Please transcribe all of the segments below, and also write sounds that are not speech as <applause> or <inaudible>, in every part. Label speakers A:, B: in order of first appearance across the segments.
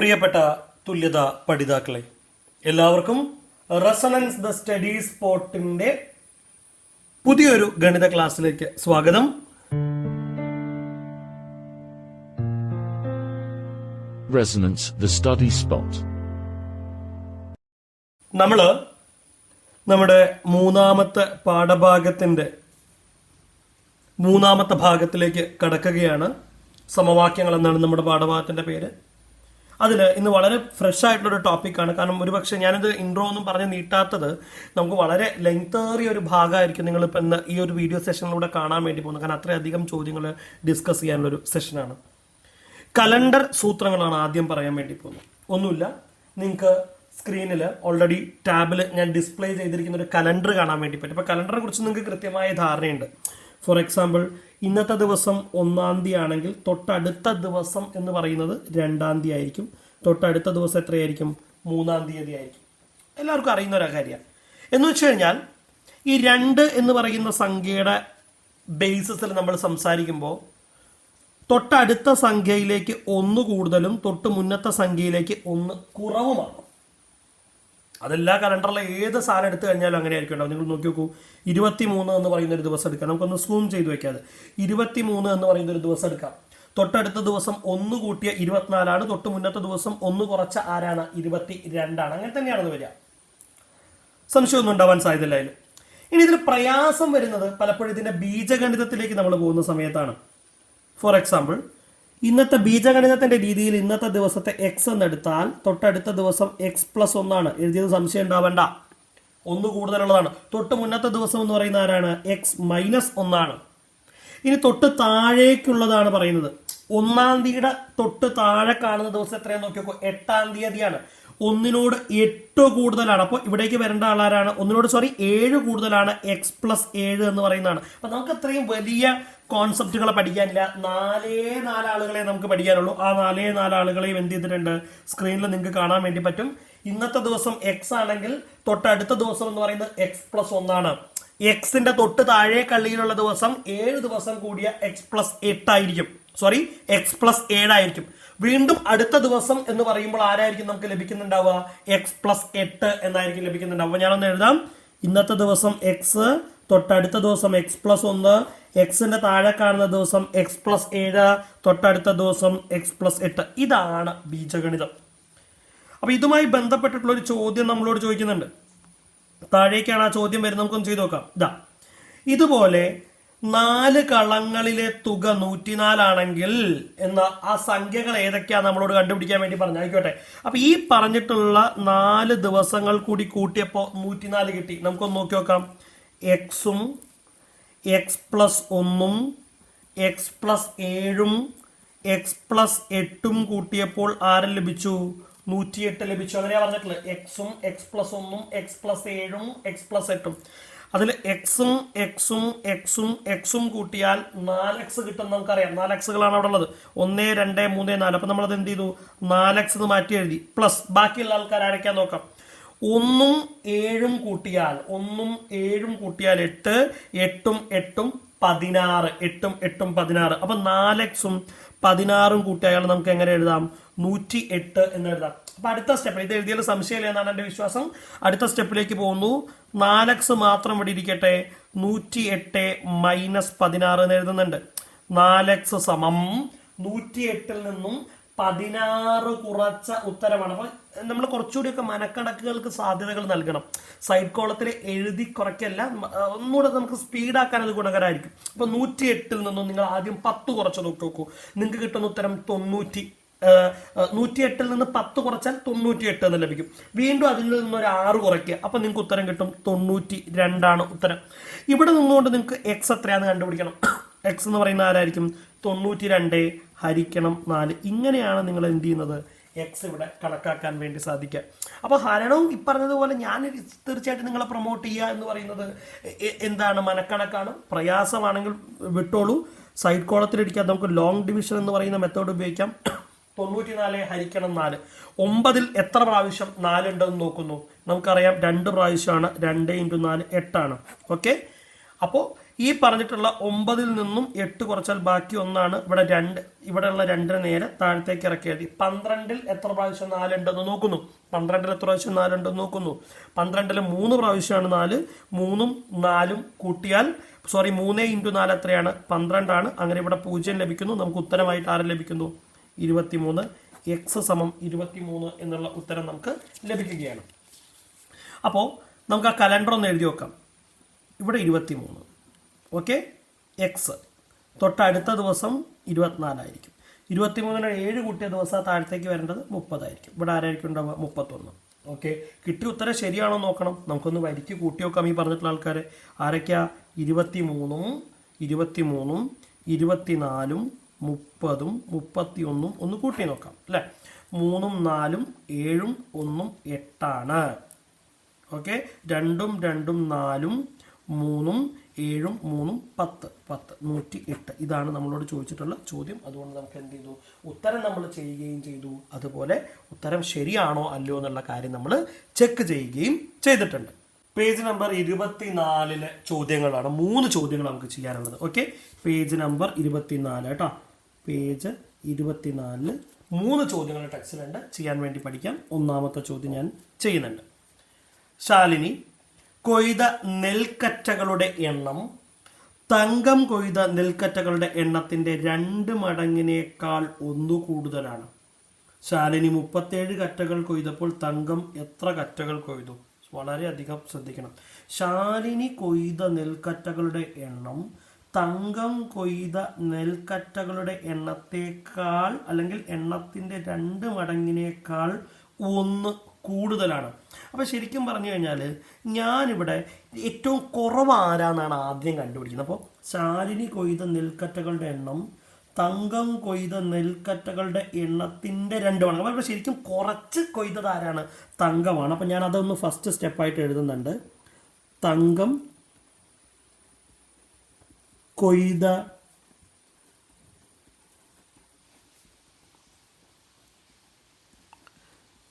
A: പ്രിയപ്പെട്ട തുല്യത പഠിതാക്കളെ എല്ലാവർക്കും റെസണൻസ് ദ സ്റ്റഡി സ്പോട്ടിന്റെ പുതിയൊരു ഗണിത ക്ലാസ്സിലേക്ക് സ്വാഗതം.
B: റെസണൻസ് ദ സ്റ്റഡി സ്പോട്ട്
A: നമ്മൾ നമ്മുടെ മൂന്നാമത്തെ പാഠഭാഗത്തിന്റെ മൂന്നാമത്തെ ഭാഗത്തിലേക്ക് കടക്കുകയാണ്. സമവാക്യങ്ങൾ എന്നാണ് നമ്മുടെ പാഠഭാഗത്തിന്റെ പേര്. അതിൽ ഇന്ന് വളരെ ഫ്രഷ് ആയിട്ടുള്ളൊരു ടോപ്പിക്കാണ് കാരണം ഒരുപക്ഷെ ഞാനിത് ഇൻട്രോ ഒന്നും പറഞ്ഞ് നീട്ടാത്തത് നമുക്ക് വളരെ ലെങ്തേറിയ ഒരു ഭാഗമായിരിക്കും നിങ്ങൾ ഇപ്പം ഇന്ന് ഈ ഒരു വീഡിയോ സെഷനിലൂടെ കാണാൻ വേണ്ടി പോകുന്നത്. കാരണം അത്രയധികം ചോദ്യങ്ങൾ ഡിസ്കസ് ചെയ്യാനുള്ളൊരു സെഷനാണ് കലണ്ടർ സൂത്രങ്ങളാണ് ആദ്യം പറയാൻ വേണ്ടി പോകുന്നത്. ഒന്നുമില്ല നിങ്ങൾക്ക് സ്ക്രീനിൽ ഓൾറെഡി ടാബിൽ ഞാൻ ഡിസ്പ്ലേ ചെയ്തിരിക്കുന്ന ഒരു കലണ്ടർ കാണാൻ വേണ്ടി പറ്റും. അപ്പോൾ കലണ്ടറെ കുറിച്ച് നിങ്ങൾക്ക് കൃത്യമായ ധാരണയുണ്ട്. ഫോർ എക്സാമ്പിൾ ഇന്നത്തെ ദിവസം ഒന്നാം തീയതി ആണെങ്കിൽ തൊട്ടടുത്ത ദിവസം എന്ന് പറയുന്നത് രണ്ടാം തീയതി ആയിരിക്കും തൊട്ടടുത്ത ദിവസം എത്രയായിരിക്കും? മൂന്നാം തീയതി ആയിരിക്കും എല്ലാവർക്കും അറിയുന്ന ഒരു കാര്യമാണ്. എന്ന് വെച്ച് കഴിഞ്ഞാൽ ഈ രണ്ട് എന്ന് പറയുന്ന സംഖ്യയുടെ ബേസിസിൽ നമ്മൾ സംസാരിക്കുമ്പോൾ തൊട്ടടുത്ത സംഖ്യയിലേക്ക് ഒന്ന് കൂടുതലും തൊട്ട് മുന്നത്തെ സംഖ്യയിലേക്ക് ഒന്ന് കുറവുമാണ്. അതെല്ലാ കലണ്ടറിലെ ഏത് സാധനം എടുത്തു കഴിഞ്ഞാലും അങ്ങനെ ആയിരിക്കും ഉണ്ടാവും നിങ്ങൾ നോക്കി നോക്കൂ. ഇരുപത്തി മൂന്ന് എന്ന് പറയുന്ന ഒരു ദിവസം എടുക്കാം. നമുക്കൊന്ന് സൂം ചെയ്ത് വെക്കാതെ ഇരുപത്തി മൂന്ന് എന്ന് പറയുന്ന ഒരു ദിവസം എടുക്കാം. തൊട്ടടുത്ത ദിവസം ഒന്ന് കൂട്ടിയ ഇരുപത്തിനാലാണ്. തൊട്ട് മുന്നത്തെ ദിവസം ഒന്ന് കുറച്ച ആരാണ്? ഇരുപത്തി രണ്ടാണ് അങ്ങനെ തന്നെയാണെന്ന് വരിക. സംശയമൊന്നും ഉണ്ടാവാൻ സാധ്യതയില്ല അതിൽ ഇനി ഇതിൽ പ്രയാസം വരുന്നത് പലപ്പോഴും ഇതിന്റെ ബീജഗണിതത്തിലേക്ക് നമ്മൾ പോകുന്ന സമയത്താണ്. ഫോർ എക്സാമ്പിൾ ഇന്നത്തെ ബീജഗണിതത്തിന്റെ രീതിയിൽ ഇന്നത്തെ ദിവസത്തെ എക്സ് എന്നെടുത്താൽ തൊട്ടടുത്ത ദിവസം എക്സ് പ്ലസ് ഒന്നാണ് എഴുതിയത് സംശയം ഉണ്ടാവണ്ട. ഒന്ന് കൂടുതലുള്ളതാണ്. തൊട്ട് മുന്നത്തെ ദിവസം എന്ന് പറയുന്ന ആരാണ്? എക്സ് മൈനസ് ഒന്നാണ് ഇനി തൊട്ട് താഴേക്കുള്ളതാണ് പറയുന്നത്. ഒന്നാം തീയതിയുടെ തൊട്ട് താഴെ കാണുന്ന ദിവസം എത്രയാന്ന് നോക്കിയോക്കോ എട്ടാം തീയതിയാണ്. ഒന്നിനോട് എട്ട് കൂടുതലാണ്. അപ്പോൾ ഇവിടേക്ക് വരേണ്ട ആളാരാണ്? ഒന്നിനോട് സോറി ഏഴ് കൂടുതലാണ്. എക്സ് പ്ലസ് ഏഴ് എന്ന് പറയുന്നതാണ്. അപ്പൊ നമുക്ക് അത്രയും വലിയ കോൺസെപ്റ്റുകളെ പഠിക്കാനില്ല. നാലേ നാലാളുകളെ നമുക്ക് പഠിക്കാനുള്ളൂ. ആ നാലേ നാലാളുകളെയും എന്ത് ചെയ്തിട്ടുണ്ട്? സ്ക്രീനിൽ നിങ്ങൾക്ക് കാണാൻ വേണ്ടി പറ്റും. ഇന്നത്തെ ദിവസം എക്സ് ആണെങ്കിൽ തൊട്ടടുത്ത ദിവസം എന്ന് പറയുന്നത് എക്സ് പ്ലസ് ഒന്നാണ് എക്സിന്റെ തൊട്ട് താഴെ കള്ളിയിലുള്ള ദിവസം ഏഴ് ദിവസം കൂടിയ എക്സ് പ്ലസ് എട്ടായിരിക്കും സോറി എക്സ് പ്ലസ് ഏഴായിരിക്കും വീണ്ടും അടുത്ത ദിവസം എന്ന് പറയുമ്പോൾ ആരായിരിക്കും നമുക്ക് ലഭിക്കുന്നുണ്ടാവുക? എക്സ് പ്ലസ് എട്ട് എന്നായിരിക്കും ലഭിക്കുന്നുണ്ടാവുക. ഞാനൊന്ന് എഴുതാം. ഇന്നത്തെ ദിവസം എക്സ് തൊട്ടടുത്ത ദിവസം എക്സ് പ്ലസ് ഒന്ന് എക്സിന്റെ താഴെ കാണുന്ന ദിവസം എക്സ് പ്ലസ് ഏഴ് തൊട്ടടുത്ത ദിവസം എക്സ് പ്ലസ് എട്ട്. ഇതാണ് ബീജഗണിതം. അപ്പൊ ഇതുമായി ബന്ധപ്പെട്ടിട്ടുള്ള ഒരു ചോദ്യം നമ്മളോട് ചോദിക്കുന്നുണ്ട്. താഴേക്കാണ് ആ ചോദ്യം വരുന്നത്. നമുക്കൊന്ന് ചെയ്തു നോക്കാം. ഇതാ. ഇതുപോലെ നാല് കളങ്ങളിലെ തുക നൂറ്റിനാലാണെങ്കിൽ എന്ന ആ സംഖ്യകൾ ഏതൊക്കെയാണ് നമ്മളോട് കണ്ടുപിടിക്കാൻ വേണ്ടി പറഞ്ഞു. ആയിക്കോട്ടെ. അപ്പൊ ഈ പറഞ്ഞിട്ടുള്ള നാല് ദിവസങ്ങൾ കൂടി കൂട്ടിയപ്പോ നൂറ്റിനാല് കിട്ടി. നമുക്കൊന്ന് നോക്കി നോക്കാം. എക്സും എക്സ് പ്ലസ് ഒന്നും എക്സ് പ്ലസ് ഏഴും എക്സ് പ്ലസ് എട്ടും കൂട്ടിയപ്പോൾ ആരും ലഭിച്ചു? നൂറ്റിയെട്ട് ലഭിച്ചു. അങ്ങനെയാ പറഞ്ഞിട്ടുള്ളത് എക്സും എക്സ് പ്ലസ് ഒന്നും എക്സ് പ്ലസ് ഏഴും എക്സ് പ്ലസ് എട്ടും. അതിൽ എക്സും എക്സും എക്സും എക്സും കൂട്ടിയാൽ നാല് എക്സ് കിട്ടും നമുക്കറിയാം. നാല് എക്സുകളാണ് അവിടെ ഉള്ളത്. ഒന്ന് രണ്ട് മൂന്ന് നാല്. അപ്പൊ അത് എന്ത് ചെയ്തു? നാല് എക്സ് മാറ്റി എഴുതി. പ്ലസ് ബാക്കിയുള്ള ആൾക്കാർ ആരൊക്കെയാ നോക്കാം? ഒന്നും ഏഴും കൂട്ടിയാൽ ഒന്നും ഏഴും കൂട്ടിയാൽ എട്ട് എട്ടും എട്ടും പതിനാറ് എട്ടും എട്ടും പതിനാറ്. അപ്പൊ നാല് എക്സും പതിനാറും കൂട്ടിയാൽ നമുക്ക് എങ്ങനെ എഴുതാം? നൂറ്റി എട്ട് എന്ന് എഴുതാം. അപ്പൊ അടുത്ത സ്റ്റെപ്പ് ഇത് എഴുതിയാൽ സംശയമില്ല എന്നാണ് എന്റെ വിശ്വാസം. അടുത്ത സ്റ്റെപ്പിലേക്ക് പോകുന്നു. നാലക്സ് മാത്രം ഇവിടെ ഇരിക്കട്ടെ. നൂറ്റി എട്ട് മൈനസ് പതിനാറ് എന്ന് എഴുതുന്നുണ്ട്. നാലക്സ് സമം നൂറ്റി എട്ടിൽ നിന്നും പതിനാറ് കുറച്ച ഉത്തരമാണ്. അപ്പൊ നമ്മൾ കുറച്ചുകൂടിയൊക്കെ മനക്കണക്കുകൾക്ക് സാധ്യതകൾ നൽകണം. സൈഡ് കോളത്തിൽ എഴുതി കുറയ്ക്കല്ല. ഒന്നുകൂടെ നമുക്ക് സ്പീഡാക്കാൻ അത് ഗുണകരമായിരിക്കും അപ്പൊ നൂറ്റി എട്ടിൽ നിന്നും നിങ്ങൾ ആദ്യം പത്ത് കുറച്ച് നോക്കി നിങ്ങൾക്ക് കിട്ടുന്ന ഉത്തരം തൊണ്ണൂറ്റി നൂറ്റി എട്ടിൽ നിന്ന് പത്ത് കുറച്ചാൽ തൊണ്ണൂറ്റി എട്ട് എന്ന് ലഭിക്കും. വീണ്ടും അതിൽ നിന്ന് ഒരു ആറ് കുറയ്ക്കുക. അപ്പൊ നിങ്ങൾക്ക് ഉത്തരം കിട്ടും തൊണ്ണൂറ്റി രണ്ടാണ് ഉത്തരം. ഇവിടെ നിന്നുകൊണ്ട് നിങ്ങൾക്ക് എക്സ് എത്രയാണെന്ന് കണ്ടുപിടിക്കണം. <coughs> എക്സ് എന്ന് പറയുന്ന ആരായിരിക്കും? തൊണ്ണൂറ്റി രണ്ട് ഹരിക്കണം നാല്. ഇങ്ങനെയാണ് നിങ്ങൾ എന്ത് ചെയ്യുന്നത്? എക്സ് ഇവിടെ കണക്കാക്കാൻ വേണ്ടി സാധിക്കുക. അപ്പൊ ഹരണവും ഈ പറഞ്ഞതുപോലെ ഞാൻ തീർച്ചയായിട്ടും നിങ്ങളെ പ്രൊമോട്ട് ചെയ്യുക എന്ന് പറയുന്നത് എന്താണ്? മനക്കണക്കാണ്. പ്രയാസമാണെങ്കിൽ വിട്ടോളൂ. സൈഡ് കോളത്തിലിടിക്കാൻ നമുക്ക് ലോങ് ഡിവിഷൻ എന്ന് പറയുന്ന മെത്തേഡ് ഉപയോഗിക്കാം. തൊണ്ണൂറ്റിനാല് ഹരിക്കണം നാല്. ഒമ്പതിൽ എത്ര പ്രാവശ്യം നാലുണ്ടെന്ന് നോക്കുന്നു? നമുക്കറിയാം രണ്ട് പ്രാവശ്യമാണ്. രണ്ട് ഇന്റു നാല് എട്ടാണ്. ഓക്കെ അപ്പോൾ ഈ പറഞ്ഞിട്ടുള്ള ഒമ്പതിൽ നിന്നും എട്ട് കുറച്ചാൽ ബാക്കി ഒന്നാണ്. ഇവിടെ രണ്ട് ഇവിടെയുള്ള രണ്ടിന് നേരെ താഴത്തേക്ക് ഇറക്കിയത് പന്ത്രണ്ടിൽ എത്ര പ്രാവശ്യം നാലുണ്ടെന്ന് നോക്കുന്നു. പന്ത്രണ്ടിൽ എത്ര പ്രാവശ്യം നാലുണ്ടെന്ന് നോക്കുന്നു. പന്ത്രണ്ടിൽ മൂന്ന് പ്രാവശ്യമാണ് നാല്. മൂന്നും നാലും കൂട്ടിയാൽ സോറി മൂന്ന് ഇന്റു നാല് എത്രയാണ്? പന്ത്രണ്ടാണ്. അങ്ങനെ ഇവിടെ പൂജ്യം ലഭിക്കുന്നു. നമുക്ക് ഉത്തരമായിട്ട് ആരും ലഭിക്കുന്നു? ഇരുപത്തിമൂന്ന്. എക്സ് സമം ഇരുപത്തിമൂന്ന് എന്നുള്ള ഉത്തരം നമുക്ക് ലഭിക്കുകയാണ്. അപ്പോൾ നമുക്ക് ആ കലണ്ടർ ഒന്ന് എഴുതി വെക്കാം. ഇവിടെ ഇരുപത്തി മൂന്ന് ഓക്കെ എക്സ് തൊട്ടടുത്ത ദിവസം ഇരുപത്തിനാലായിരിക്കും. ഇരുപത്തിമൂന്നിന് ഏഴ് കൂട്ടിയ ദിവസം താഴത്തേക്ക് വരേണ്ടത് മുപ്പതായിരിക്കും. ഇവിടെ ആരായിരിക്കും ഉണ്ടാവുക? മുപ്പത്തൊന്ന്. ഓക്കെ കിട്ടിയ ഉത്തരം ശരിയാണോ നോക്കണം. നമുക്കൊന്ന് വരിക്ക് കൂട്ടി നോക്കാം ഈ പറഞ്ഞിട്ടുള്ള ആൾക്കാർ ആരൊക്കെയാ? ഇരുപത്തി മൂന്നും ഇരുപത്തി മൂന്നും ഇരുപത്തിനാലും മുപ്പതും മുപ്പത്തിയൊന്നും ഒന്ന് കൂട്ടി നോക്കാം. അല്ലേ? മൂന്നും നാലും ഏഴും ഒന്നും എട്ടാണ്. ഓക്കെ രണ്ടും രണ്ടും നാലും മൂന്നും ഏഴും മൂന്നും പത്ത് പത്ത് നൂറ്റി എട്ട്. ഇതാണ് നമ്മളോട് ചോദിച്ചിട്ടുള്ള ചോദ്യം. അതുകൊണ്ട് നമുക്ക് എന്ത് ചെയ്തു? ഉത്തരം നമ്മൾ ചെയ്യുകയും ചെയ്തു. അതുപോലെ ഉത്തരം ശരിയാണോ അല്ലയോ എന്നുള്ള കാര്യം നമ്മൾ ചെക്ക് ചെയ്യുകയും ചെയ്തിട്ടുണ്ട്. പേജ് നമ്പർ ഇരുപത്തിനാലിലെ ചോദ്യങ്ങളാണ് മൂന്ന് ചോദ്യങ്ങൾ നമുക്ക് ചെയ്യാനുള്ളത്. ഓക്കെ പേജ് നമ്പർ ഇരുപത്തിനാല് കേട്ടോ. പേജ് ഇരുപത്തിനാലിൽ മൂന്ന് ചോദ്യങ്ങൾ ടെക്സ്റ്റിലുണ്ട് ചെയ്യാൻ വേണ്ടി പഠിക്കാം. ഒന്നാമത്തെ ചോദ്യം ഞാൻ ചെയ്യുന്നുണ്ട്. ശാലിനി കൊയ്ത നെൽക്കറ്റകളുടെ എണ്ണം തങ്കം കൊയ്ത നെൽക്കറ്റകളുടെ എണ്ണത്തിന്റെ രണ്ട് മടങ്ങിനേക്കാൾ ഒന്നു കൂടുതലാണ്. ശാലിനി മുപ്പത്തേഴ് കറ്റകൾ കൊയ്തപ്പോൾ തങ്കം എത്ര കറ്റകൾ കൊയ്തു? വളരെയധികം ശ്രദ്ധിക്കണം. ശാലിനി കൊയ്ത നെൽക്കറ്റകളുടെ എണ്ണം തങ്കം കൊയ്ത നെൽക്കറ്റകളുടെ എണ്ണത്തേക്കാൾ അല്ലെങ്കിൽ എണ്ണത്തിന്റെ രണ്ട് മടങ്ങിനേക്കാൾ ഒന്ന് കൂടുതലാണ്. അപ്പൊ ശരിക്കും പറഞ്ഞു കഴിഞ്ഞാൽ ഞാനിവിടെ ഏറ്റവും കുറവ് ആരാന്നാണ് ആദ്യം കണ്ടുപിടിക്കുന്നത്. അപ്പോൾ ശാലിനി കൊയ്ത നെൽക്കറ്റകളുടെ എണ്ണം തങ്കം കൊയ്ത നെൽക്കറ്റകളുടെ എണ്ണത്തിന്റെ രണ്ട് മടങ്ങ് അപ്പോൾ ശരിക്കും കുറച്ച് കൊയ്തത് ആരാണ്? തങ്കമാണ്. അപ്പം ഞാൻ അതൊന്ന് ഫസ്റ്റ് സ്റ്റെപ്പായിട്ട് എഴുതുന്നുണ്ട്. തങ്കം കൊയ്ത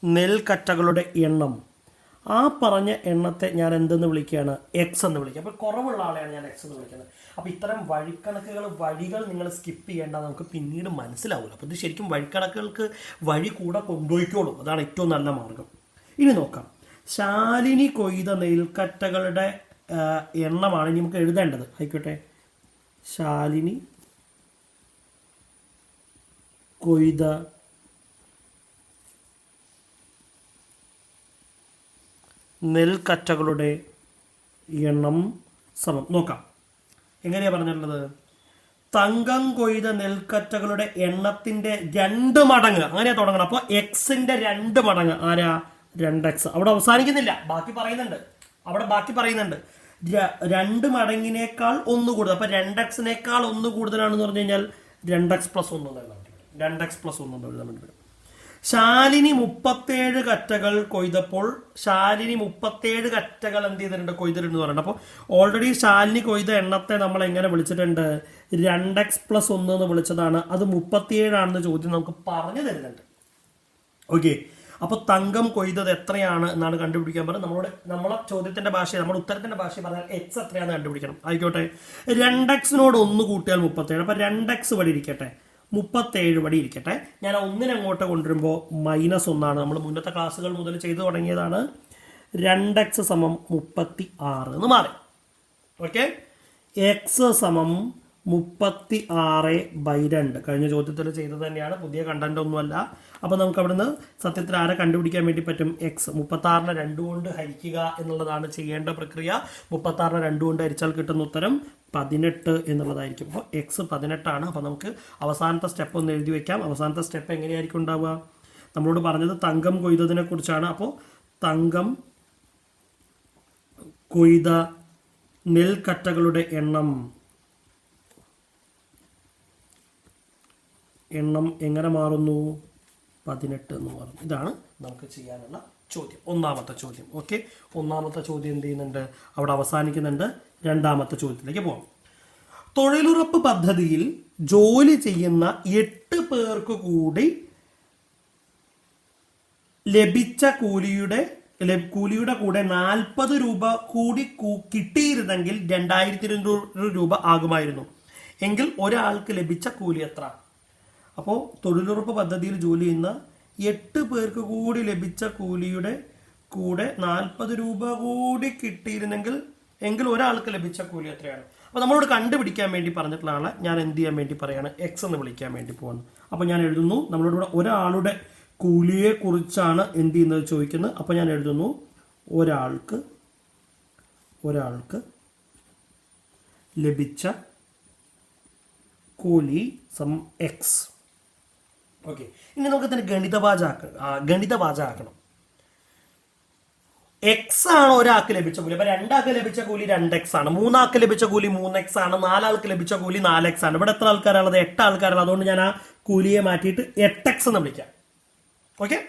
A: നെൽക്കറ്റകളുടെ എണ്ണം. ആ പറഞ്ഞ എണ്ണത്തെ ഞാൻ എന്തെന്ന് വിളിക്കുകയാണ്? എക്സ് എന്ന് വിളിക്കുക. അപ്പോൾ കുറവുള്ള ആളെയാണ് ഞാൻ എക്സ് എന്ന് വിളിക്കുന്നത്. അപ്പോൾ ഇത്തരം വഴിക്കണക്കുകൾ വഴികൾ നിങ്ങൾ സ്കിപ്പ് ചെയ്യേണ്ട നമുക്ക് പിന്നീട് മനസ്സിലാവില്ല അപ്പോൾ ഇത് ശരിക്കും വഴിക്കണക്കുകൾക്ക് വഴി കൂടെ കൊണ്ടുപോയിക്കോളും. അതാണ് ഏറ്റവും നല്ല മാർഗം. ഇനി നോക്കാം. ശാലിനി കൊയ്ത നെൽക്കറ്റകളുടെ എണ്ണമാണ് ഇനി നമുക്ക് എഴുതേണ്ടത്. ആയിക്കോട്ടെ. ശാലിനി കൊയ്ത നെൽക്കറ്റകളുടെ എണ്ണം സമം. നോക്കാം. എങ്ങനെയാ പറഞ്ഞിട്ടുള്ളത് തങ്കം കൊയ്ത നെൽക്കറ്റകളുടെ എണ്ണത്തിന്റെ രണ്ട് മടങ്ങ്. അങ്ങനെയാ തുടങ്ങണം. അപ്പോൾ എക്സിന്റെ രണ്ട് മടങ്ങ്. ആരാ? രണ്ട് എക്സ് അവിടെ അവസാനിക്കുന്നില്ല. ബാക്കി പറയുന്നുണ്ട്. അവിടെ ബാക്കി പറയുന്നുണ്ട്. രണ്ട് മടങ്ങിനേക്കാൾ ഒന്ന് കൂടുതൽ. അപ്പൊ രണ്ട് എക്സിനേക്കാൾ ഒന്ന് കൂടുതലാണെന്ന് പറഞ്ഞു കഴിഞ്ഞാൽ രണ്ട് എക്സ് പ്ലസ് ഒന്ന് രണ്ട് എക്സ് പ്ലസ് ഒന്ന് എഴുതാൻ വേണ്ടി ശാലിനി മുപ്പത്തേഴ് കറ്റകൾ കൊയ്തപ്പോൾ ശാലിനി മുപ്പത്തേഴ് കറ്റകൾ എന്ത് ചെയ്തിട്ടുണ്ട്? കൊയ്തിട്ടുണ്ട് പറയുന്നത് അപ്പോൾ ഓൾറെഡി ശാലിനി കൊയ്ത എണ്ണത്തെ നമ്മൾ എങ്ങനെ വിളിച്ചിട്ടുണ്ട്? രണ്ട് എക്സ് പ്ലസ് ഒന്ന് എന്ന് വിളിച്ചതാണ്. അത് മുപ്പത്തിയേഴാണെന്ന് ചോദ്യം നമുക്ക് പറഞ്ഞു തരുന്നുണ്ട്. ഓക്കെ അപ്പൊ തങ്കം കൊയ്തത് എത്രയാണ് എന്നാണ് കണ്ടുപിടിക്കാൻ പറഞ്ഞത്. നമ്മുടെ നമ്മളെ ചോദ്യത്തിന്റെ ഭാഷ നമ്മുടെ ഉത്തരത്തിന്റെ ഭാഷ പറഞ്ഞാൽ എക്സ് എത്രയാണെന്ന് കണ്ടുപിടിക്കണം. ആയിക്കോട്ടെ. രണ്ട് എക്സിനോട് ഒന്ന് കൂട്ടിയാൽ മുപ്പത്തേഴ്. അപ്പൊ രണ്ട് എക്സ് വഴി ഇരിക്കട്ടെ. മുപ്പത്തേഴ് പടി ഇരിക്കട്ടെ. ഞാൻ ഒന്നിനെ അങ്ങോട്ട് കൊണ്ടുവരുമ്പോൾ മൈനസ് ഒന്നാണ്. നമ്മൾ മുന്നത്തെ ക്ലാസ്സുകൾ മുതൽ ചെയ്തു തുടങ്ങിയതാണ്. രണ്ട് എക്സ് സമം മുപ്പത്തി ആറ് എന്ന് മാറി. ഓക്കെ എക്സ് സമം മുപ്പത്തി ആറ് ബൈ രണ്ട്. കഴിഞ്ഞ ചോദ്യത്തിൽ ചെയ്തത് തന്നെയാണ്. പുതിയ കണ്ടന്റ് ഒന്നുമല്ല. അപ്പോൾ നമുക്ക് അവിടുന്ന് സത്യത്തിൽ ആരെ കണ്ടുപിടിക്കാൻ വേണ്ടി പറ്റും? എക്സ് മുപ്പത്തി ആറിനെ രണ്ട് കൊണ്ട് ഹരിക്കുക എന്നുള്ളതാണ് ചെയ്യേണ്ട പ്രക്രിയ. മുപ്പത്താറിനെ രണ്ട് കൊണ്ട് ഹരിച്ചാൽ കിട്ടുന്ന ഉത്തരം പതിനെട്ട് എന്നുള്ളതായിരിക്കും. അപ്പോൾ എക്സ് പതിനെട്ടാണ്. അപ്പോൾ നമുക്ക് അവസാനത്തെ സ്റ്റെപ്പ് ഒന്ന് എഴുതി വയ്ക്കാം അവസാനത്തെ സ്റ്റെപ്പ് എങ്ങനെയായിരിക്കും ഉണ്ടാവുക? നമ്മളോട് പറഞ്ഞത് തങ്കം കൊയ്തതിനെ കുറിച്ചാണ്. അപ്പോൾ തങ്കം കൊയ്ത നെൽക്കറ്റകളുടെ എണ്ണം. എണ്ണം എങ്ങനെ മാറുന്നു? പതിനെട്ട് എന്ന് മാറുന്നു. ഇതാണ് നമുക്ക് ചെയ്യാനുള്ള ചോദ്യം. ഒന്നാമത്തെ ചോദ്യം. ഓക്കെ? ഒന്നാമത്തെ ചോദ്യം എന്ത് ചെയ്യുന്നുണ്ട്? അവിടെ അവസാനിക്കുന്നുണ്ട്. രണ്ടാമത്തെ ചോദ്യത്തിലേക്ക് പോകാം തൊഴിലുറപ്പ് പദ്ധതിയിൽ ജോലി ചെയ്യുന്ന എട്ട് പേർക്ക് കൂടി ലഭിച്ച കൂലിയുടെ കൂലിയുടെ കൂടെ നാൽപ്പത് രൂപ കൂടി കിട്ടിയിരുന്നെങ്കിൽ രണ്ടായിരത്തി ഇരുന്നൂറ് രൂപ ആകുമായിരുന്നു. എങ്കിൽ ഒരാൾക്ക് ലഭിച്ച കൂലി എത്ര? അപ്പോൾ തൊഴിലുറപ്പ് പദ്ധതിയിൽ ജോലി ചെയ്യുന്ന എട്ട് പേർക്ക് കൂടി ലഭിച്ച കൂലിയുടെ കൂടെ നാൽപ്പത് രൂപ കൂടി കിട്ടിയിരുന്നെങ്കിൽ എങ്കിൽ ഒരാൾക്ക് ലഭിച്ച കൂലി എത്രയാണ്? അപ്പോൾ നമ്മളോട് കണ്ടുപിടിക്കാൻ വേണ്ടി പറഞ്ഞിട്ടുള്ള ആളെ ഞാൻ എന്ത് ചെയ്യാൻ വേണ്ടി പറയാണ്? എക്സ് എന്ന് വിളിക്കാൻ വേണ്ടി പോകുന്നു അപ്പോൾ ഞാൻ എഴുതുന്നു നമ്മളോട് ഇവിടെ ഒരാളുടെ കൂലിയെ കുറിച്ചാണ് എന്ത് ചെയ്യുന്നത് ചോദിക്കുന്നത്. അപ്പോൾ ഞാൻ എഴുതുന്നു ഒരാൾക്ക് ഒരാൾക്ക് ലഭിച്ച കൂലി സം എക്സ് ഓക്കെ ഇനി നമുക്ക് തന്നെ ഗണിതവാചാക്ക ഗണിത വാചാക്കണം എക്സ് ആണ് ഒരാൾക്ക് ലഭിച്ച കൂലി. അപ്പൊ രണ്ടാൾക്ക് ലഭിച്ച കൂലി രണ്ട് എക്സ് ആണ്. മൂന്നാൾക്ക് ലഭിച്ച കൂലി മൂന്ന് എക്സ് ആണ്. നാലാൾക്ക് ലഭിച്ച കൂലി നാല് എക്സ് ആണ്. ഇവിടെ എത്ര ആൾക്കാരാണ് എട്ട് ആൾക്കാരാണ്. അതുകൊണ്ട് ഞാൻ ആ കൂലിയെ മാറ്റിയിട്ട് എട്ട് എക്സ് എന്ന് വിളിക്കാം. ഓക്കെ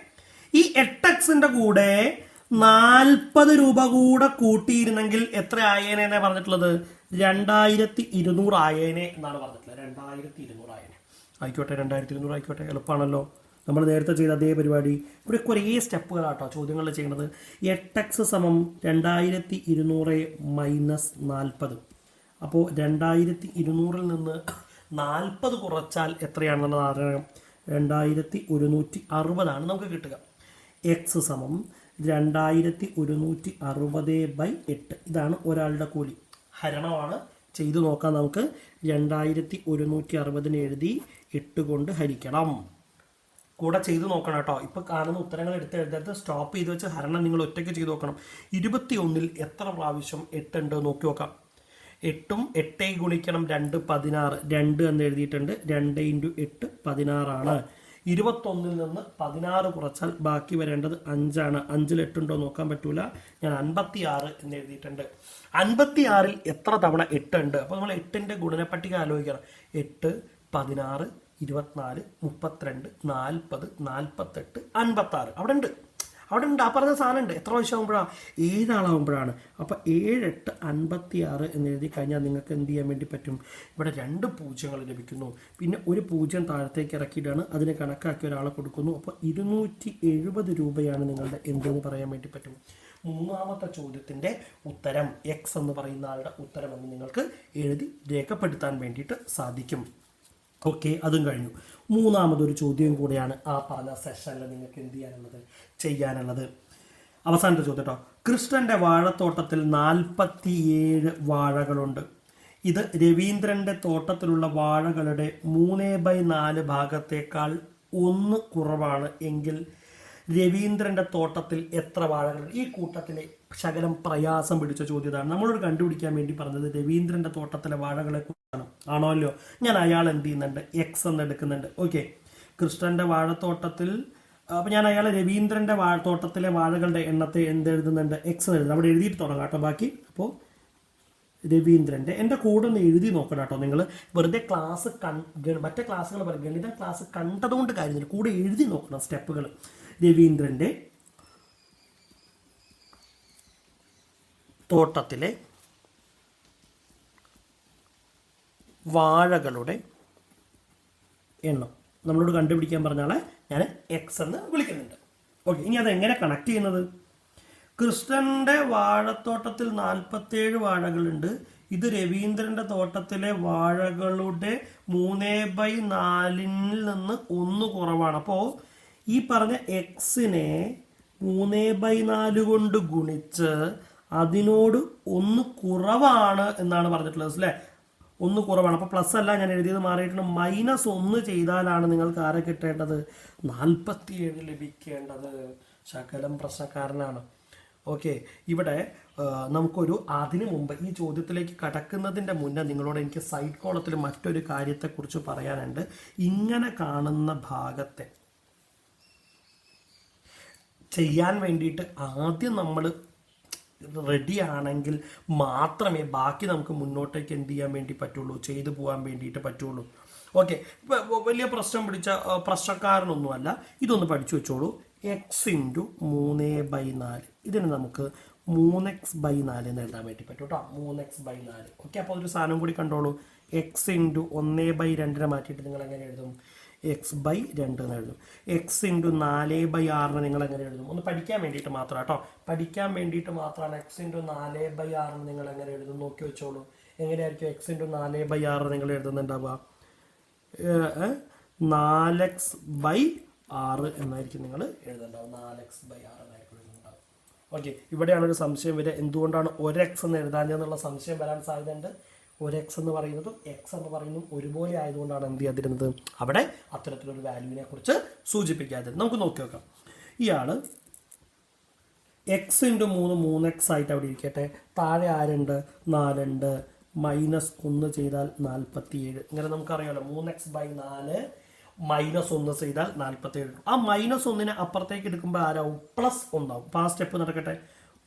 A: ഈ എട്ട് എക്സിന്റെ കൂടെ നാൽപ്പത് രൂപ കൂടെ കൂട്ടിയിരുന്നെങ്കിൽ എത്ര ആയേനെ പറഞ്ഞിട്ടുള്ളത്? രണ്ടായിരത്തി ഇരുന്നൂറ് ആയേനെ എന്നാണ് പറഞ്ഞിട്ടുള്ളത്. രണ്ടായിരത്തി ഇരുന്നൂറ് ആയേനെ. ആയിക്കോട്ടെ രണ്ടായിരത്തി ഇരുന്നൂറ് ആയിക്കോട്ടെ എളുപ്പമാണല്ലോ നമ്മൾ നേരത്തെ ചെയ്ത അതേ പരിപാടി. ഇവിടെ കുറേ സ്റ്റെപ്പുകളാട്ടോ ചോദ്യങ്ങൾ ചെയ്യുന്നത് എട്ട് എക്സ് സമം രണ്ടായിരത്തി ഇരുന്നൂറ് മൈനസ് നാൽപ്പത് അപ്പോൾ രണ്ടായിരത്തി ഇരുന്നൂറിൽ നിന്ന് നാൽപ്പത് കുറച്ചാൽ എത്രയാണെന്നുള്ളത് അറിയാം രണ്ടായിരത്തി ഒരുന്നൂറ്റി അറുപതാണ് നമുക്ക് കിട്ടുക. എക്സ് സമം രണ്ടായിരത്തി ഒരുന്നൂറ്റി അറുപത് ബൈ എട്ട്. ഇതാണ് ഒരാളുടെ കൂലി. ഹരണമാണ്. ചെയ്തു നോക്കാം നമുക്ക്. രണ്ടായിരത്തി ഒരുന്നൂറ്റി അറുപതിന് എഴുതി എട്ട് കൊണ്ട് ഹരിക്കണം. കൂടെ ചെയ്ത് നോക്കണം കേട്ടോ. ഇപ്പൊ കാണുന്ന ഉത്തരങ്ങൾ എടുത്ത് എഴുതാത്ത സ്റ്റോപ്പ് ചെയ്ത് വെച്ച് ഹരണം നിങ്ങൾ ഒറ്റയ്ക്ക് ചെയ്ത് നോക്കണം. ഇരുപത്തി ഒന്നിൽ എത്ര പ്രാവശ്യം എട്ടുണ്ട് നോക്കി നോക്കാം. എട്ടും എട്ടേ ഗുണിക്കണം രണ്ട് പതിനാറ്. രണ്ട് എന്ന് എഴുതിയിട്ടുണ്ട്. രണ്ട് ഇന്റു എട്ട് പതിനാറാണ്. ഇരുപത്തൊന്നിൽ നിന്ന് പതിനാറ് കുറച്ചാൽ ബാക്കി വരേണ്ടത് അഞ്ചാണ്. അഞ്ചിൽ എട്ടുണ്ടോ നോക്കാൻ പറ്റൂല. ഞാൻ അൻപത്തി ആറ് എന്ന് എഴുതിയിട്ടുണ്ട്. അൻപത്തി ആറിൽ എത്ര തവണ എട്ടുണ്ട്? അപ്പോൾ നമ്മൾ എട്ടിന്റെ ഗുണനപ്പട്ടിക ആലോചിക്കണം. എട്ട് പതിനാറ് ഇരുപത്തിനാല് മുപ്പത്തിരണ്ട് നാൽപ്പത് നാൽപ്പത്തെട്ട് അൻപത്തി ആറ് അവിടെ ഉണ്ട് അവിടെ ഉണ്ട് ആ പറഞ്ഞ സാധനം ഉണ്ട് എത്ര വയസ്സ് ആകുമ്പോഴാണ് ഏതാളാകുമ്പോഴാണ് അപ്പോൾ ഏഴ് എട്ട് അൻപത്തി ആറ് എന്ന് എഴുതി കഴിഞ്ഞാൽ നിങ്ങൾക്ക് എന്ത് ചെയ്യാൻ വേണ്ടി പറ്റും? ഇവിടെ രണ്ട് പൂജ്യങ്ങൾ ലഭിക്കുന്നു. പിന്നെ ഒരു പൂജ്യം താഴത്തേക്ക് ഇറക്കിയിട്ടാണ് അതിനെ കണക്കാക്കി ഒരാളെ കൊടുക്കുന്നു. അപ്പോൾ ഇരുന്നൂറ്റി എഴുപത് രൂപയാണ് നിങ്ങളുടെ എന്തെന്ന് പറയാൻ വേണ്ടി പറ്റും. മൂന്നാമത്തെ ചോദ്യത്തിന്റെ ഉത്തരം. എക്സ് എന്ന് പറയുന്ന ആളുടെ ഉത്തരം എന്ന് നിങ്ങൾക്ക് എഴുതി രേഖപ്പെടുത്താൻ വേണ്ടിയിട്ട് സാധിക്കും. ഓക്കെ അതും കഴിഞ്ഞു. മൂന്നാമതൊരു ചോദ്യം കൂടെയാണ് ആ പറഞ്ഞ സെഷനിൽ നിങ്ങൾക്ക് എന്ത് ചെയ്യാനുള്ളത്? ചെയ്യാനുള്ളത്. അവസാനത്തെ ചോദ്യം കേട്ടോ കൃഷ്ണന്റെ വാഴത്തോട്ടത്തിൽ നാൽപ്പത്തിയേഴ് വാഴകളുണ്ട്. ഇത് രവീന്ദ്രന്റെ തോട്ടത്തിലുള്ള വാഴകളുടെ മൂന്ന് ബൈ നാല് ഭാഗത്തേക്കാൾ ഒന്ന് കുറവാണ് എങ്കിൽ രവീന്ദ്രന്റെ തോട്ടത്തിൽ എത്ര വാഴകളുണ്ട് ഈ കൂട്ടത്തിലെ ശകലം പ്രയാസം പിടിച്ച ചോദ്യതാണ്. നമ്മളോട് കണ്ടുപിടിക്കാൻ വേണ്ടി പറഞ്ഞത് രവീന്ദ്രന്റെ തോട്ടത്തിലെ വാഴകളെ കുറിച്ചാണ് അല്ലയോ ഞാൻ അയാൾ എന്ത് ചെയ്യുന്നുണ്ട്? എക്സ് എന്ന് എടുക്കുന്നുണ്ട്. ഓക്കെ കൃഷ്ണന്റെ വാഴത്തോട്ടത്തിൽ അപ്പൊ ഞാൻ അയാളെ രവീന്ദ്രന്റെ വാഴത്തോട്ടത്തിലെ വാഴകളുടെ എണ്ണത്തെ എന്ത് എഴുതുന്നുണ്ട്? എക്സ് എഴുതുന്നത് അവിടെ എഴുതിയിട്ട് തുടങ്ങാം കേട്ടോ ബാക്കി. അപ്പോൾ രവീന്ദ്രന്റെ എന്റെ കൂടെ ഒന്ന് എഴുതി നോക്കണം കേട്ടോ നിങ്ങൾ വെറുതെ ക്ലാസ് കൺ മറ്റേ ക്ലാസ്സുകൾ പറയും. ഗണിത ക്ലാസ് കണ്ടതുകൊണ്ട് കാര്യമില്ല. കൂടെ എഴുതി നോക്കണം സ്റ്റെപ്പുകൾ രവീന്ദ്രന്റെ തോട്ടത്തിലെ വാഴകളുടെ എണ്ണം. നമ്മളോട് കണ്ടുപിടിക്കാൻ പറഞ്ഞാളെ ഞാൻ എക്സ് എന്ന് വിളിക്കുന്നുണ്ട്. ഓക്കെ ഇനി അത് എങ്ങനെ കണക്ട് ചെയ്യുന്നത്? കൃഷ്ണന്റെ വാഴത്തോട്ടത്തിൽ നാൽപ്പത്തേഴ് വാഴകളുണ്ട്. ഇത് രവീന്ദ്രന്റെ തോട്ടത്തിലെ വാഴകളുടെ മൂന്നേ ബൈ നാലിൽ നിന്ന് ഒന്ന് കുറവാണ്. അപ്പോൾ ഈ പറഞ്ഞ എക്സിനെ മൂന്നേ ബൈ നാല് കൊണ്ട് ഗുണിച്ച് അതിനോട് ഒന്ന് കുറവാണ് എന്നാണ് പറഞ്ഞിട്ടുള്ളത്. അല്ലേ? ഒന്ന് കുറവാണ്. അപ്പോൾ പ്ലസ് അല്ല ഞാൻ എഴുതിയത് മാറിയിട്ടുണ്ട്. മൈനസ് ഒന്ന് ചെയ്താലാണ് നിങ്ങൾക്ക് ആരെ കിട്ടേണ്ടത്? നാൽപ്പത്തിയേഴ് ലഭിക്കേണ്ടത്. ശകലം പ്രശ്നക്കാരനാണ്. ഓക്കെ ഇവിടെ നമുക്കൊരു അതിനു മുമ്പ് ഈ ചോദ്യത്തിലേക്ക് കടക്കുന്നതിന്റെ മുന്നേ നിങ്ങളോട് എനിക്ക് സൈഡ് കോളത്തിൽ മറ്റൊരു കാര്യത്തെക്കുറിച്ച് പറയാനുണ്ട്. ഇങ്ങനെ കാണുന്ന ഭാഗത്തെ ചെയ്യാൻ വേണ്ടിയിട്ട് ആദ്യം നമ്മൾ റെഡി ആണെങ്കിൽ മാത്രമേ ബാക്കി നമുക്ക് മുന്നോട്ടേക്ക് എന്ത് ചെയ്യാൻ വേണ്ടി പറ്റുള്ളൂ ചെയ്തു പോകാൻ വേണ്ടിയിട്ട് പറ്റുള്ളൂ. ഓക്കെ വലിയ പ്രശ്നം പിടിച്ച പ്രശ്നക്കാരനൊന്നുമല്ല. ഇതൊന്ന് പഠിച്ചു വെച്ചോളൂ. എക്സ് ഇന്റു മൂന്ന് ബൈ നാല്. ഇതിന് നമുക്ക് മൂന്ന് എക്സ് ബൈ നാല് എന്ന് എഴുതാൻ വേണ്ടി പറ്റും കേട്ടോ. മൂന്ന് എക്സ് ബൈ നാല്. ഓക്കെ അപ്പോൾ ഒരു സാധനം കൂടി കണ്ടോളൂ. എക്സ് ഇന്റു ഒന്ന് ബൈ രണ്ടിനെ മാറ്റിയിട്ട് നിങ്ങൾ എങ്ങനെ എഴുതും? എക്സ് ബൈ രണ്ട് എന്ന് എഴുതും. എക്സ് ഇന്റു നാല് ബൈ ആറിന് നിങ്ങൾ എങ്ങനെ എഴുതും? ഒന്ന് പഠിക്കാൻ വേണ്ടിയിട്ട് മാത്രം കേട്ടോ. പഠിക്കാൻ വേണ്ടിയിട്ട് മാത്രമാണ് എക്സ് ഇന്റു നാല് ബൈ ആറിന് നിങ്ങൾ എങ്ങനെ എഴുതും? നോക്കി വെച്ചോളൂ. എങ്ങനെയായിരിക്കും എക്സ് ഇന്റു നാല് ബൈ ആറ് നിങ്ങൾ എഴുതുന്നുണ്ടാവുക? നാല് എക്സ് ബൈ ആറ് എന്നായിരിക്കും നിങ്ങൾ എഴുതേണ്ടത്. നാല് എക്സ് ബൈ ആറ് എന്നായിരിക്കും എഴുതുന്നുണ്ടാവും ഓക്കെ ഇവിടെയാണ് ഒരു സംശയം വരിക. എന്തുകൊണ്ടാണ് ഒരു എക്സ് എന്ന് എഴുതാഞ്ഞെന്നുള്ള സംശയം വരാൻ സാധ്യതയുണ്ട്? ഒരു എക്സ് എന്ന് പറയുന്നതും എക്സ് എന്ന് പറയുന്നതും ഒരുപോലെ ആയതുകൊണ്ടാണ് എന്ത് ചെയ്യാതിരുന്നത്? അവിടെ അത്തരത്തിലൊരു വാല്യൂവിനെ കുറിച്ച് സൂചിപ്പിക്കാതിരുന്നത്. നമുക്ക് നോക്കി നോക്കാം. ഇയാൾ എക്സ് ഇന്റു മൂന്ന് മൂന്ന് എക്സ് ആയിട്ട് അവിടെ ഇരിക്കട്ടെ. താഴെ ആരുണ്ട്? നാലുണ്ട്. മൈനസ് ഒന്ന് ചെയ്താൽ നാൽപ്പത്തി ഏഴ് ഇങ്ങനെ നമുക്കറിയാമല്ലോ മൂന്ന് എക്സ് ബൈ നാല് മൈനസ് ഒന്ന് ചെയ്താൽ നാൽപ്പത്തി ഏഴ് ആ മൈനസ് ഒന്നിനെ അപ്പുറത്തേക്ക് എടുക്കുമ്പോൾ ആരാവും? പ്ലസ് ഒന്നാവും. അപ്പോൾ ആ സ്റ്റെപ്പ് നടക്കട്ടെ.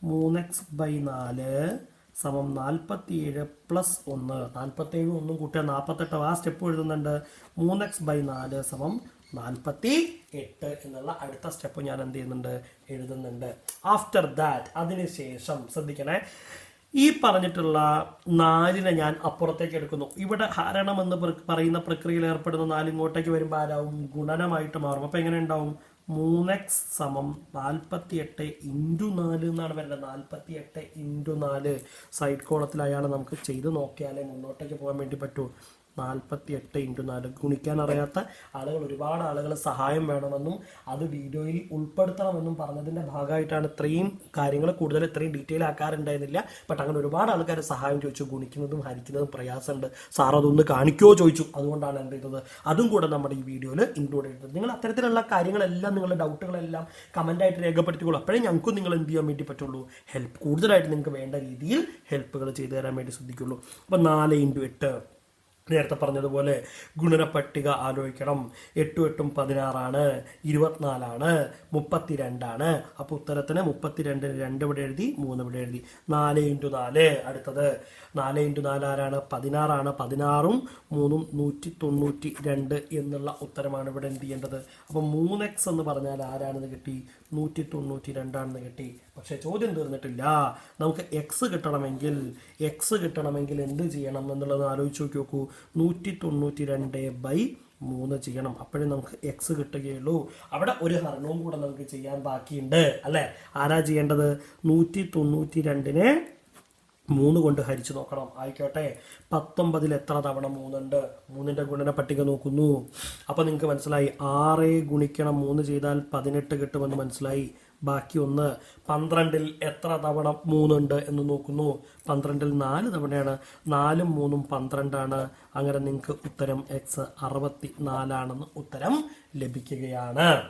A: മൂന്ന് എക്സ് ബൈ നാല് സമം നാൽപ്പത്തി ഏഴ് പ്ലസ് ഒന്ന്. നാൽപ്പത്തി ഏഴ് ഒന്നും കൂട്ടിയാൽ നാൽപ്പത്തെട്ട് ആ സ്റ്റെപ്പ് എഴുതുന്നുണ്ട്. മൂന്ന് എക്സ് ബൈ നാല് സമം നാൽപ്പത്തി എട്ട് എന്നുള്ള അടുത്ത സ്റ്റെപ്പ് ഞാൻ എന്ത് ചെയ്യുന്നുണ്ട്? എഴുതുന്നുണ്ട്. ആഫ്റ്റർ ദാറ്റ് അതിനുശേഷം ശ്രദ്ധിക്കണേ. ഈ പറഞ്ഞിട്ടുള്ള നാലിനെ ഞാൻ അപ്പുറത്തേക്ക് എടുക്കുന്നു. ഇവിടെ ഹരണം എന്ന് പറയുന്ന പ്രക്രിയയിൽ ഏർപ്പെടുന്ന നാല് ഇങ്ങോട്ടേക്ക് വരുമ്പോൾ ആരാവും? ഗുണനമായിട്ട് മാറും. അപ്പൊ എങ്ങനെ ഉണ്ടാവും? മൂന്നെക്സ് സമം നാൽപ്പത്തി എട്ട് ഇന്റു നാല് എന്നാണ് വരുന്നത് നാൽപ്പത്തി എട്ട് ഇന്റു നാല്. സൈഡ് കോളത്തിൽ നമുക്ക് ചെയ്ത് നോക്കിയാലേ മുന്നോട്ടേക്ക് പോകാൻ വേണ്ടി പറ്റൂ. നാൽപ്പത്തി എട്ട് ഇന്റു നാല്. ഗുണിക്കാൻ അറിയാത്ത ആളുകൾ ഒരുപാട് ആളുകൾ സഹായം വേണമെന്നും അത് വീഡിയോയിൽ ഉൾപ്പെടുത്തണമെന്നും പറഞ്ഞതിന്റെ ഭാഗമായിട്ടാണ് ഇത്രയും കാര്യങ്ങൾ കൂടുതൽ ഇത്രയും ഡീറ്റെയിൽ ആക്കാറുണ്ടായിരുന്നില്ല. ബട്ട് അങ്ങനെ ഒരുപാട് ആൾക്കാർ സഹായം ചോദിച്ചു ഗുണിക്കുന്നതും ഹരിക്കുന്നതും പ്രയാസമുണ്ട്. സാർ അതൊന്ന് കാണിക്കുമോ ചോദിച്ചു. അതുകൊണ്ടാണ് എന്ത് ചെയ്തത്? അതും കൂടെ നമ്മുടെ ഈ വീഡിയോയിൽ ഇൻക്ലൂഡ് ചെയ്തത്. നിങ്ങൾ അത്തരത്തിലുള്ള കാര്യങ്ങളെല്ലാം നിങ്ങളുടെ ഡൗട്ടുകളെല്ലാം കമന്റായിട്ട് രേഖപ്പെടുത്തിക്കോളൂ. അപ്പോഴേ ഞങ്ങൾക്കും നിങ്ങൾ എന്ത് ചെയ്യാൻ വേണ്ടി പറ്റുള്ളൂ? ഹെൽപ്പ് കൂടുതലായിട്ട് നിങ്ങൾക്ക് വേണ്ട രീതിയിൽ ഹെൽപ്പുകൾ ചെയ്തു തരാൻ വേണ്ടി ശ്രദ്ധിക്കുള്ളൂ. അപ്പോൾ നാല് ഇന്റു എട്ട്. നേരത്തെ പറഞ്ഞതുപോലെ ഗുണനപ്പട്ടിക ആലോചിക്കണം. എട്ടും എട്ടും പതിനാറാണ് ഇരുപത്തിനാലാണ് മുപ്പത്തിരണ്ടാണ്. അപ്പോൾ ഉത്തരത്തിന് മുപ്പത്തിരണ്ടിന് രണ്ട് ഇവിടെ എഴുതി മൂന്ന് ഇവിടെ എഴുതി. നാല് ഇന്റു നാല് അടുത്തത്. നാല് ഇന്റു നാല് ആരാണ്? പതിനാറാണ്. പതിനാറും മൂന്നും നൂറ്റി തൊണ്ണൂറ്റി രണ്ട് എന്നുള്ള ഉത്തരമാണ് ഇവിടെ എന്ത് ചെയ്യേണ്ടത്? അപ്പോൾ മൂന്ന് എക്സ് എന്ന് പറഞ്ഞാൽ ആരാണെന്ന് കിട്ടി? നൂറ്റി തൊണ്ണൂറ്റി രണ്ടാണെന്ന് കിട്ടി. പക്ഷേ ചോദ്യം തീർന്നിട്ടില്ല. നമുക്ക് എക്സ് കിട്ടണമെങ്കിൽ എക്സ് കിട്ടണമെങ്കിൽ എന്ത് ചെയ്യണം എന്നുള്ളത് ആലോചിച്ച് നോക്കി നോക്കൂ. നൂറ്റി തൊണ്ണൂറ്റി രണ്ട് ബൈ മൂന്ന് ചെയ്യണം. അപ്പോഴേ നമുക്ക് എക്സ് കിട്ടുകയുള്ളൂ. അവിടെ ഒരു ഹരണവും കൂടെ നമുക്ക് ചെയ്യാൻ ബാക്കിയുണ്ട്. അല്ലേ? ആരാ ചെയ്യേണ്ടത്? നൂറ്റി തൊണ്ണൂറ്റി രണ്ടിനെ മൂന്ന് കൊണ്ട് ഹരിച്ചു നോക്കണം. ആയിക്കോട്ടെ. പത്തൊമ്പതിൽ എത്ര തവണ മൂന്നുണ്ട്? മൂന്നിന്റെ ഗുണന പട്ടിക നോക്കുന്നു. അപ്പോൾ നിങ്ങൾക്ക് മനസ്സിലായി. ആറ് ഗുണിക്കണം മൂന്ന് ചെയ്താൽ പതിനെട്ട് കിട്ടുമെന്ന് മനസ്സിലായി. ബാക്കി ഒന്ന്. പന്ത്രണ്ടിൽ എത്ര തവണ മൂന്നുണ്ട് എന്ന് നോക്കുന്നു. പന്ത്രണ്ടിൽ നാല് തവണയാണ്. നാലും മൂന്നും പന്ത്രണ്ടാണ്. അങ്ങനെ നിങ്ങൾക്ക് ഉത്തരം എക്സ് അറുപത്തി നാലാണെന്ന് ഉത്തരം ലഭിക്കുകയാണ്.